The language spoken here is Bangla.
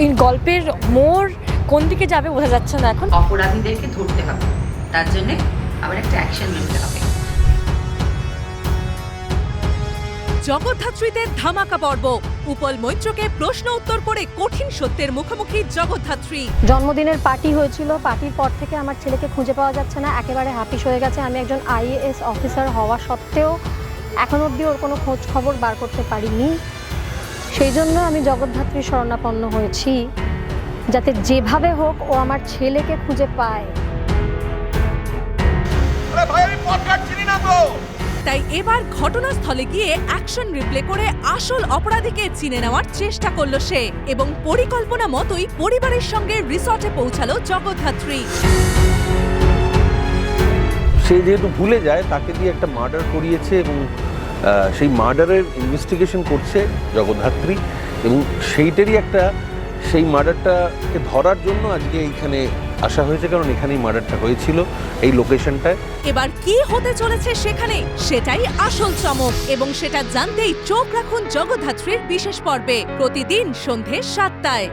এই গল্পের মোড় কোন দিকে যাবে বোঝা যাচ্ছে না এখন। অপরাধীদেরকে ধরতে হবে। তার জন্য আবার একটা অ্যাকশন নিতে হবে। জগদ্ধাত্রীদের ধামাকা পর্ব। উপল মৈত্রকে প্রশ্ন উত্তর করে কঠিন সত্যের মুখোমুখি জগদ্ধাত্রী। জন্মদিনের পার্টি হয়েছিল। পার্টির পর থেকে আমার ছেলেকে খুঁজে পাওয়া যাচ্ছে না। একেবারে হাপিস হয়ে গেছে। আমি একজন আইএএস অফিসার হওয়া সত্ত্বেও এখন অবধি ওর কোনো খোঁজ খবর বার করতে পারিনি। সেই জন্য আমি জগদ্ধাত্রী শরণাপন্ন হয়েছি যাতে যেভাবে হোক ও আমার ছেলেকে খুঁজে পায়। আরে ভাই আমি পডকাস্ট চিনি না তো। তাই এবার ঘটনাস্থলে গিয়ে অ্যাকশন রিপ্লে করে আসল অপরাধীকে চিনে নেওয়ার চেষ্টা করল সে এবং পরিকল্পনা মতোই পরিবারের সঙ্গে রিসর্টে পৌঁছালো জগদ্ধাত্রী। সে যেহেতু ভুলে যায় তাকে দিয়ে একটা মার্ডার করিয়েছে এবং সেই মার্ডারের ইনভেস্টিগেশন করছে জগদ্ধাত্রী এবং সেইটারই একটা, সেই মার্ডারটাকে ধরার জন্য আজকে এইখানে আসা হয়েছে, কারণ এখানেই মার্ডারটা হয়েছিল এই লোকেশনটায়। এবার কি হতে চলেছে সেখানে? সেটাই আসল চমক এবং সেটা জানতেই চোখ রাখুন জগদ্ধাত্রীর বিশেষ পর্বে। প্রতিদিন সন্ধে সাতটায়।